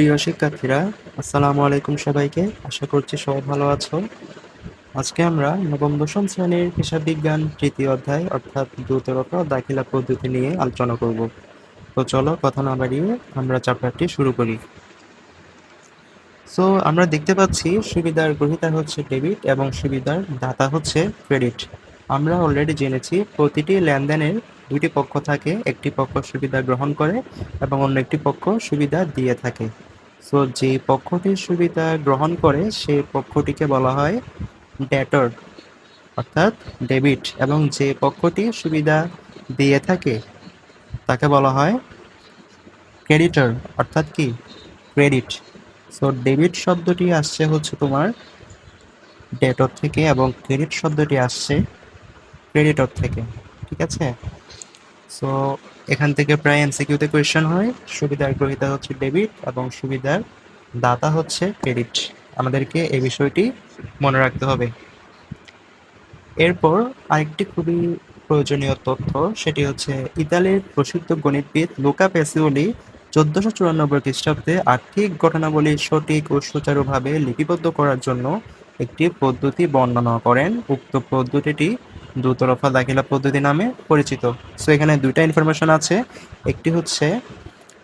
প্রিয় শিক্ষার্থীরা, আসসালামু আলাইকুম সবাইকে। আশা করছি সবাই ভালো আছো। আজকে আমরা নবম দশম শ্রেণির হিসাব বিজ্ঞান তৃতীয় অধ্যায়, অর্থাৎ দ্রুতরতা দাখিলা পদ্ধতি নিয়ে আলোচনা করব। তো চলো কথা না বাড়িয়ে আমরা চ্যাপ্টারটি শুরু করি। সো আমরা দেখতে পাচ্ছি সুবিধার গ্রহীতা হচ্ছে ডেবিট এবং সুবিধার দাতা হচ্ছে ক্রেডিট। আমরা অলরেডি জেনেছি প্রতিটি লেনদেনের দুটি পক্ষ থাকে, একটি পক্ষ সুবিধা গ্রহণ করে এবং অন্য একটি পক্ষ সুবিধা দিয়ে থাকে। সো যে পক্ষটি সুবিধা গ্রহণ করে সেই পক্ষটিকে বলা হয় ডেটর অর্থাৎ ডেবিট এবং যে পক্ষটি সুবিধা দিয়ে থাকে, তাকে বলা হয় ক্রেডিটর অর্থাৎ কি? ক্রেডিট সো ডেবিট শব্দটি আসছে হচ্ছে তোমার ডেটর থেকে, এবং ক্রেডিট শব্দটি আসছে ক্রেডিটর থেকে, ঠিক আছে? সো এখান থেকে প্রায় এমসিকিউতে কোয়েশ্চেন হয়। সুবিধার গ্রহীতা হচ্ছে ডেবিট এবং সুবিধার দাতা হচ্ছে ক্রেডিট আমাদেরকে এই বিষয়টি মনে রাখতে হবে। এরপর আরেকটি খুবই প্রয়োজনীয় তথ্য, সেটি হচ্ছে ইতালির প্রসিদ্ধ গণিতবিদ লুকা পেসিওলি চোদ্দশো চুরানব্বই খ্রিস্টাব্দে আর্থিক ঘটনাবলী সঠিক ও সুচারুভাবে লিপিবদ্ধ করার জন্য একটি পদ্ধতি বর্ণনা করেন। উক্ত পদ্ধতিটি দুতরফা দাখিলা পদ্ধতি নামে পরিচিত। সো এখানে দুইটা ইনফরমেশন আছে। একটি হচ্ছে,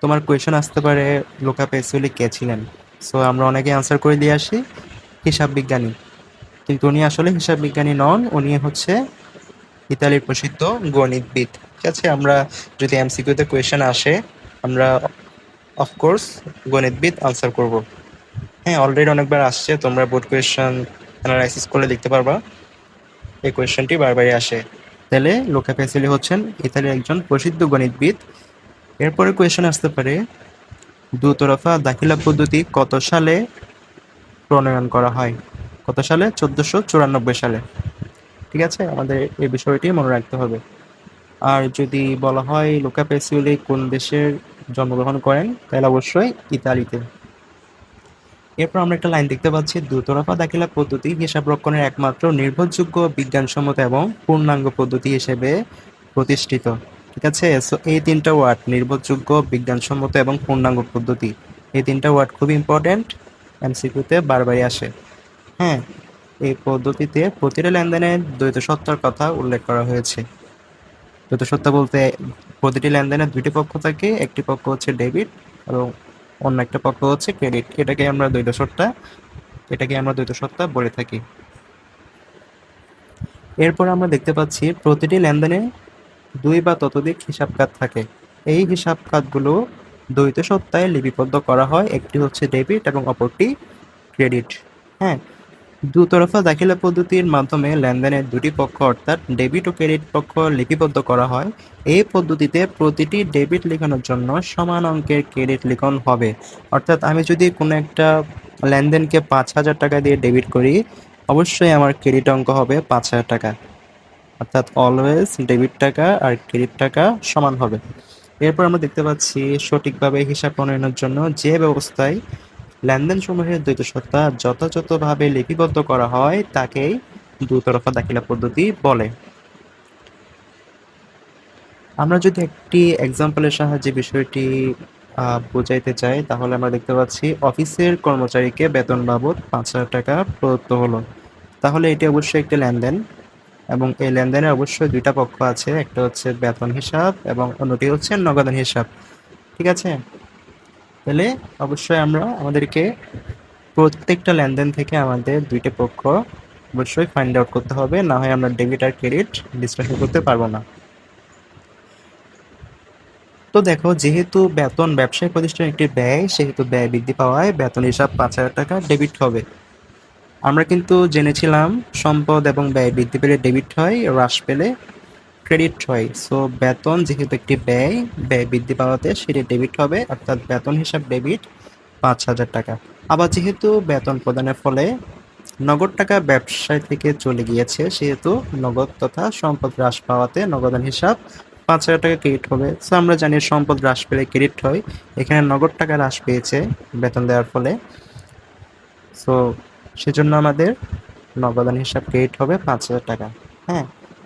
তোমার কোয়েশন আসতে পারে, লোকা পেসিওলি কে ছিলেন? সো আমরা অনেকে আনসার করে দিয়ে আসি, হিসাব বিজ্ঞানী। কিন্তু উনি আসলে হিসাব বিজ্ঞানী নন, উনি হচ্ছে ইতালির প্রসিদ্ধ গণিতবিদ। ঠিক আছে, আমরা যদি এমসিকিউতে কোয়েশন আসে, আমরা অফকোর্স গণিতবিদ আনসার করব। হ্যাঁ অলরেডি অনেকবার আসছে, তোমরা বোর্ড কোয়েশন অ্যানালাইসিস করে দেখতে পারবা। এই কোয়েশ্চেনটি বারবারই আসে। তাহলে লোকা পেসিলি হচ্ছেন ইতালির একজন প্রসিদ্ধ গণিতবিদ। এরপরে কোয়েশ্চেন আসতে পারে, দুতরফা দাখিলা পদ্ধতি কত সালে প্রণয়ন করা হয়? কত সালে? চোদ্দশো চুরানব্বই সালে। ঠিক আছে? আমাদের এই বিষয়টি মনে রাখতে হবে। আর যদি বলা হয় লোকা পেসিওলি কোন দেশের জন্মগ্রহণ করেন, তাহলে অবশ্যই ইতালিতে। এরপর আমরা একটা লাইন দেখতে পাচ্ছি দুতরফা দাখিলা পদ্ধতি হিসাব রক্ষণের একমাত্র নির্ভরযোগ্য বিজ্ঞানসম্মত এবং পূর্ণাঙ্গ পদ্ধতি হিসেবে প্রতিষ্ঠিত। ঠিক আছে? সো এই তিনটা ওয়ার্ড নির্ভরযোগ্য বিজ্ঞানসম্মত এবং পূর্ণাঙ্গ পদ্ধতি। এই তিনটা ওয়ার্ড খুব ইম্পর্ট্যান্ট এমসিকিউতে বারবারই আসে। হ্যাঁ এই পদ্ধতিতে প্রতিটা লেনদেনে দ্বৈত সত্তার কথা উল্লেখ করা হয়েছে। দ্বৈত সত্তা বলতে প্রতিটি লেনদেনের দুইটি পক্ষ থাকে, একটি পক্ষ হচ্ছে ডেবিট এবং অন্য একটা পক্ষ হচ্ছে ক্রেডিট এটাকে আমরা দ্বৈত সত্তা, এটাকে আমরা দ্বৈত সত্তা বলে থাকি। এরপর আমরা দেখতে পাচ্ছি, প্রতিটি লেনদেনে দুই বা ততোধিক হিসাব কাজ থাকে। এই হিসাব কাজগুলো দ্বৈত সত্তায় লিপিবদ্ধ করা হয়। একটি হচ্ছে ডেবিট এবং অপরটি ক্রেডিট হ্যাঁ দুতরফা দাখিলা পদ্ধতির মাধ্যমে লেনদেনের দুটি পক্ষ অর্থাৎ ডেবিট ও ক্রেডিট পক্ষ লিপিবদ্ধ করা হয়। এই পদ্ধতিতে প্রতিটি ডেবিট লেখানোর জন্য সমান অঙ্কের ক্রেডিট লিখন হবে। অর্থাৎ আমি যদি কোনো একটা লেনদেনকে পাঁচ হাজার টাকা দিয়ে ডেবিট করি, অবশ্যই আমার ক্রেডিট অঙ্ক হবে পাঁচ হাজার টাকা। অর্থাৎ অলওয়েজ ডেবিট টাকা আর ক্রেডিট টাকা সমান হবে। এরপর আমরা দেখতে পাচ্ছি সঠিকভাবে হিসাব প্রণয়নের জন্য যে ব্যবস্থায় লেনদেন সমূহের দ্বৈত সত্তা যথাযথভাবে লিপিবদ্ধ করা হয়, তাকেই দুতরফা দাখিলা পদ্ধতি বলে। আমরা যদি একটি এক্সাম্পলের সাহায্যে বিষয়টি বোঝাইতে চাই, তাহলে আমরা দেখতে পাচ্ছি, অফিসের কর্মচারীকে বেতন বাবদ পাঁচ হাজার টাকা প্রদত্ত হলো। তাহলে এটি অবশ্যই একটি লেনদেন এবং এই লেনদেনে অবশ্যই দুইটা পক্ষ আছে, একটা হচ্ছে বেতন হিসাব এবং অন্যটি হচ্ছে নগদান হিসাব। ঠিক আছে? তাহলে অবশ্যই আমরা আমাদেরকে প্রত্যেকটা লেনদেন থেকে আমাদের দুইটা পক্ষ অবশ্যই ফাইন্ড আউট করতে হবে, না হয় আমরা ডেবিট আর ক্রেডিট বিশ্লেষণ করতে পারব না। তো দেখো, যেহেতু বেতন ব্যবসায়িক প্রতিষ্ঠান একটি ব্যয়, সেহেতু ব্যয় বৃদ্ধি পাওয়ায় বেতন হিসাব পাঁচ হাজার টাকা ডেবিট হবে। আমরা কিন্তু জেনেছিলাম সম্পদ এবং ব্যয় বৃদ্ধি পেলে ডেবিট হয়, হ্রাস পেলে ক্রেডিট হয়। সো বেতন যেহেতু একটি ব্যয় ব্যয় বৃদ্ধি পাওয়াতে সেটি ডেবিট হবে, অর্থাৎ বেতন হিসাব ডেবিট পাঁচ হাজার টাকা। আবার যেহেতু বেতন প্রদানের ফলে নগদ টাকা ব্যবসায় থেকে চলে গিয়েছে, সেহেতু নগদ তথা সম্পদ হ্রাস পাওয়াতে নগদান হিসাব পাঁচ হাজার টাকা ক্রেডিট হবে। সো আমরা জানি সম্পদ হ্রাস পেলে ক্রেডিট হয়। এখানে নগদ টাকা হ্রাস পেয়েছে বেতন দেওয়ার ফলে। সো সেজন্য আমাদের নগদান হিসাব ক্রেডিট হবে পাঁচ হাজার টাকা। হ্যাঁ?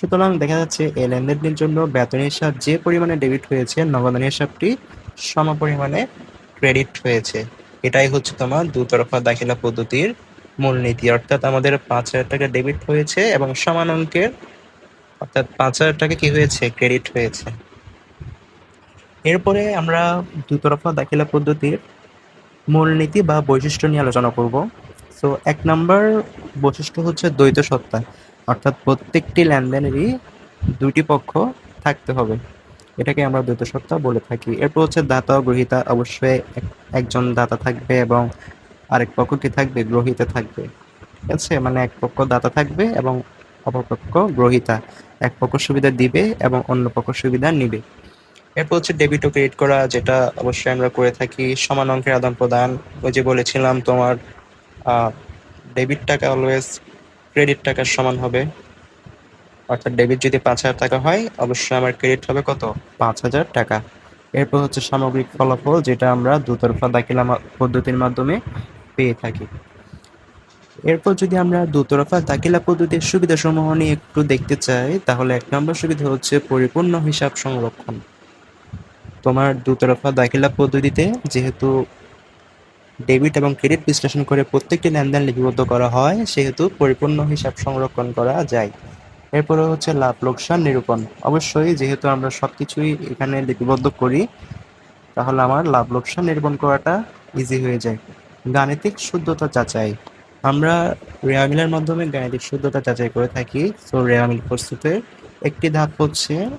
সুতরাং দেখা যাচ্ছে এই লেনদেনের জন্য বেতন হিসাব যে পরিমাণে ডেবিট হয়েছে নগদান হিসাবটি সম পরিমাণে ক্রেডিট হয়েছে। এটাই হচ্ছে তোমার দুতরফা দাখিলা পদ্ধতির মূলনীতি অর্থাৎ আমাদের পাঁচ হাজার টাকা ডেবিট হয়েছে এবং সমান অঙ্কের, অর্থাৎ পাঁচ হাজার টাকা কি হয়েছে? ক্রেডিট হয়েছে। এরপরে আমরা দুতরফা দাখিলা পদ্ধতির মূলনীতি বা বৈশিষ্ট্য নিয়ে আলোচনা করব। সো এক নম্বর বৈশিষ্ট্য হচ্ছে দ্বৈত সত্তা। অর্থাৎ প্রত্যেকটি লেনদেনেরই দুইটি পক্ষ থাকতে হবে। এটাকে আমরা দ্বৈত সত্তা বলে থাকি। এরপর হচ্ছে দাতা ও গ্রহিতা। অবশ্যই এক- একজন দাতা থাকবে এবং আরেক পক্ষ কি থাকবে? গ্রহিতা থাকবে। ঠিক আছে? মানে এক পক্ষ দাতা থাকবে এবং অপর পক্ষ গ্রহিতা। এক পক্ষ সুবিধা দিবে এবং অন্য পক্ষ সুবিধা নিবে। এরপর হচ্ছে ডেবিট ও ক্রেডিট করা, যেটা অবশ্যই আমরা করে থাকি। সমান অঙ্কের আদান প্রদান ওই যে বলেছিলাম তোমার ডেবিট টাকা অলওয়েজ ক্রেডিট টাকার সমান হবে। অর্থাৎ ডেবিট যদি পাঁচ হাজার টাকা হয়, অবশ্যই আমার ক্রেডিট হবে কত? পাঁচ হাজার টাকা। এরপর হচ্ছে সামগ্রিক ফলাফল, যেটা আমরা দুতরফা দাখিলা পদ্ধতির মাধ্যমে পেয়ে থাকি। এরপর যদি আমরা দুতরফা দাখিলা পদ্ধতির সুবিধাসমূহ নিয়ে একটু দেখতে চাই, তাহলে এক নম্বর সুবিধা হচ্ছে পরিপূর্ণ হিসাব সংরক্ষণ। তোমার দুতরফা দাখিলা পদ্ধতিতে যেহেতু ডেবিট এবং ক্রেডিট বিশ্লেষণ করে প্রত্যেকটি লেনদেন লিপিবদ্ধ করা হয়, সেহেতু পরিপূর্ণ হিসাব সংরক্ষণ করা যায়। এরপরে হচ্ছে লাভ, লোকসান, নিরূপণ। অবশ্যই যেহেতু আমরা সব কিছুই এখানে লিপিবদ্ধ করি, তাহলে আমার লাভ, লোকসান, নিরূপণ করাটা ইজি হয়ে যায়। গাণিতিক শুদ্ধতা যাচাই। আমরা রেয়ামিলের মাধ্যমে গাণিতিক শুদ্ধতা যাচাই করে থাকি। সো রেয়ামিল প্রস্তুতের একটি ধাপ হচ্ছে,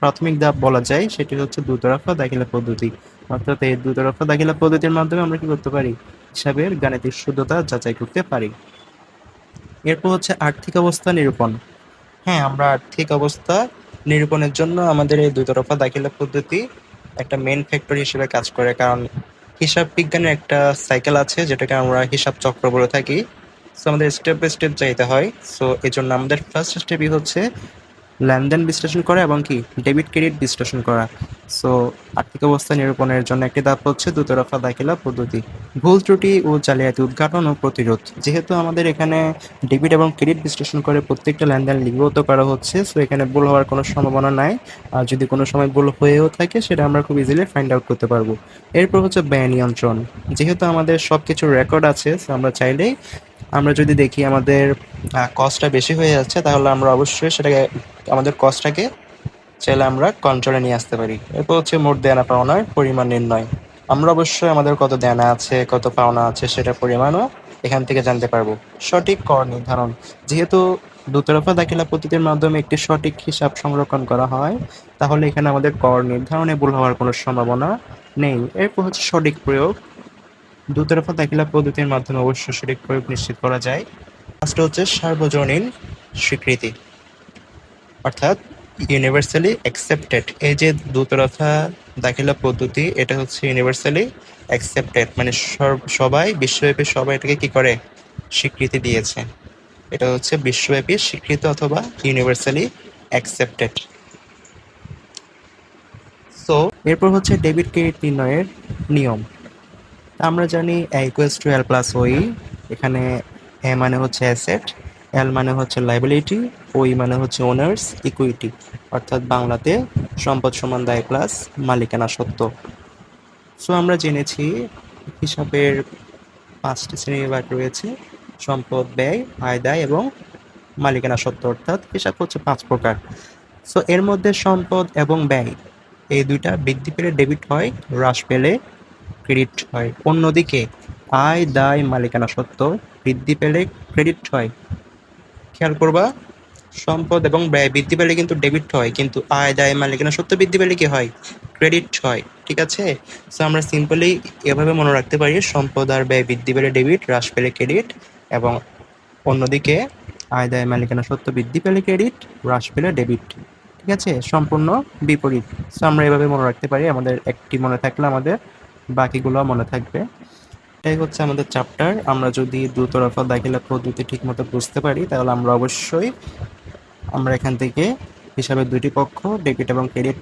প্রাথমিক ধাপ বলা যায়, সেটি হচ্ছে দুতরফা দাখিলা পদ্ধতি। অর্থাৎ এই দুতরফা দাখিলা পদ্ধতির মাধ্যমে আমরা কি করতে পারি? হিসাবের গাণিতিক শুদ্ধতা যাচাই করতে পারি। এরপর হচ্ছে আর্থিক অবস্থা নিরূপণ। হ্যাঁ আমরা আর্থিক অবস্থা নিরূপণের জন্য আমাদের এই দুতরফা দাখিলা পদ্ধতি একটা মেন ফ্যাক্টর হিসেবে কাজ করে। কারণ হিসাব বিজ্ঞানের একটা সাইকেল আছে, যেটাকে আমরা হিসাব চক্র বলে থাকি। সো আমাদের স্টেপ বাই স্টেপ যাইতে হয়। সো এই জন্য আমাদের ফার্স্ট স্টেপই হচ্ছে লেনদেন বিশ্লেষণ করা এবং কি? ডেবিট ক্রেডিট বিশ্লেষণ করা। সো আর্থিক অবস্থা নিরূপণের জন্য একটি ধাপ হচ্ছে দুতরফা দাখিলা পদ্ধতি। ভুল ত্রুটি ও জালিয়াতি উদ্ঘাটন ও প্রতিরোধ। যেহেতু আমাদের এখানে ডেবিট এবং ক্রেডিট বিশ্লেষণ করে প্রত্যেকটা লেনদেন লিপিবদ্ধ করা হচ্ছে সো এখানে ভুল হওয়ার কোনো সম্ভাবনা নাই। আর যদি কোনো সময় ভুল হয়েও থাকে, সেটা আমরা খুব ইজিলি ফাইন্ড আউট করতে পারব। এরপর হচ্ছে ব্যয় নিয়ন্ত্রণ। যেহেতু আমাদের সব কিছুর রেকর্ড আছে সো আমরা চাইলেই, আমরা যদি দেখি আমাদের কস্টটা বেশি হয়ে যাচ্ছে, তাহলে আমরা অবশ্যই সেটাকে, আমাদের কস্টটাকে চাইলে আমরা কন্ট্রোলে নিয়ে আসতে পারি। এরপর হচ্ছে মোট দেনা পাওনার পরিমাণ নির্ণয়। আমরা অবশ্যই আমাদের কত দেনা আছে, কত পাওনা আছে সেটা পরিমাণও এখান থেকে জানতে পারব। সঠিক কর নির্ধারণ। যেহেতু দুতরফা দাখিলা পদ্ধতির মাধ্যমে একটি সঠিক হিসাব সংরক্ষণ করা হয়, তাহলে এখানে আমাদের কর নির্ধারণে ভুল হওয়ার কোনো সম্ভাবনা নেই। এরপর হচ্ছে সঠিক প্রয়োগ। দুতরফা দাখিলা পদ্ধতির মাধ্যমে অবশ্যই সঠিক প্রয়োগ নিশ্চিত করা যায়। ফার্স্ট হচ্ছে সার্বজনীন স্বীকৃতি। অর্থাৎ ইউনিভার্সালি অ্যাকসেপ্টেড এই যে দুতরফা দাখিলা পদ্ধতি, এটা হচ্ছে ইউনিভার্সালি অ্যাকসেপ্টেড মানে সবাই, বিশ্বব্যাপী সবাই এটাকে কি করে? স্বীকৃতি দিয়েছে। এটা হচ্ছে বিশ্বব্যাপী স্বীকৃত অথবা ইউনিভার্সালি অ্যাকসেপ্টেড সো এরপর হচ্ছে ডেবিট ক্রেডিট নির্ণয়ের নিয়ম। আমরা জানি A equals to L plus ওই এখানে এ মানে হচ্ছে অ্যাসেট এল মানে হচ্ছে লাইবিলিটি ওই মানে হচ্ছে ওনার্স ইকুইটি অর্থাৎ বাংলাতে সম্পদ সমান দায় প্লাস মালিকানা সত্ত্ব সো আমরা জেনেছি হিসাবের পাঁচটি শ্রেণীবিভাগ রয়েছে, সম্পদ, ব্যয়, আয়, দায় এবং মালিকানা সত্ত্ব অর্থাৎ হিসাব হচ্ছে পাঁচ প্রকার। সো এর মধ্যে সম্পদ এবং ব্যয়, এই দুইটা বৃদ্ধি পেলে ডেবিট হয়, হ্রাস পেলে ক্রেডিট হয়। অন্যদিকে আয়, দায়, মালিকানা সত্ত্ব বৃদ্ধি পেলে ক্রেডিট হয়। খেয়াল করবা, সম্পদ এবং ব্যয় বৃদ্ধি পেলে কিন্তু ডেবিট হয়, কিন্তু আয়, দায় মালিকানা সত্য বৃদ্ধি পেলে কি হয়? ক্রেডিট হয়, ঠিক আছে? সো আমরা সিম্পলি এভাবে মনে রাখতে পারি, সম্পদ আর ব্যয় বৃদ্ধি পেলে ডেবিট হ্রাস পেলে ক্রেডিট এবং অন্যদিকে আয়, দায় মালিকানা সত্য বৃদ্ধি পেলে ক্রেডিট হ্রাস পেলে ডেবিট ঠিক আছে? সম্পূর্ণ বিপরীত। সো আমরা এভাবে মনে রাখতে পারি, আমাদের একটি মনে থাকলে আমাদের বাকিগুলো মনে থাকবে। এটাই হচ্ছে আমাদের চ্যাপ্টার আমরা যদি দুতরফা দাখিলা পদ্ধতি ঠিকমতো বুঝতে পারি, তাহলে আমরা অবশ্যই আমরা এখান থেকে হিসাবের দুটি পক্ষ ডেবিট এবং ক্রেডিট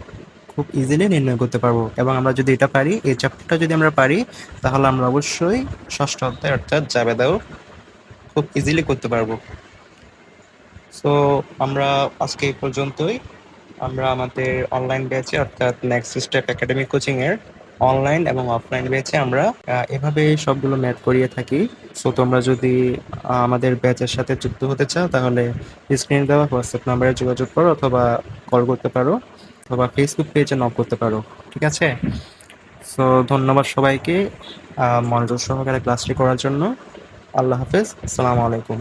খুব ইজিলি নির্ণয় করতে পারব। এবং আমরা যদি এটা পারি, এই চ্যাপ্টারটা যদি আমরা পারি, তাহলে আমরা অবশ্যই ষষ্ঠ অধ্যায় অর্থাৎ জাবেদাও খুব ইজিলি করতে পারব। সো আমরা আজকে এই পর্যন্তই। আমরা আমাদের অনলাইন ব্যাচে অর্থাৎ নেক্সট স্টেপ একাডেমিক কোচিংয়ের অনলাইন এবং অফলাইন ব্যাচে আমরা এভাবে সবগুলো ম্যাথ করিয়ে থাকি। সো তোমরা যদি আমাদের ব্যাচের সাথে যুক্ত হতে চাও, তাহলে স্ক্রিনে দেওয়া হোয়াটসঅ্যাপ নাম্বারে যোগাযোগ করো অথবা কল করতে পারো অথবা ফেসবুক পেজে নক করতে পারো। ঠিক আছে? সো ধন্যবাদ সবাইকে মনোযোগ সহকারে ক্লাসটি করার জন্য। আল্লাহ হাফেজ। আসসালামু আলাইকুম।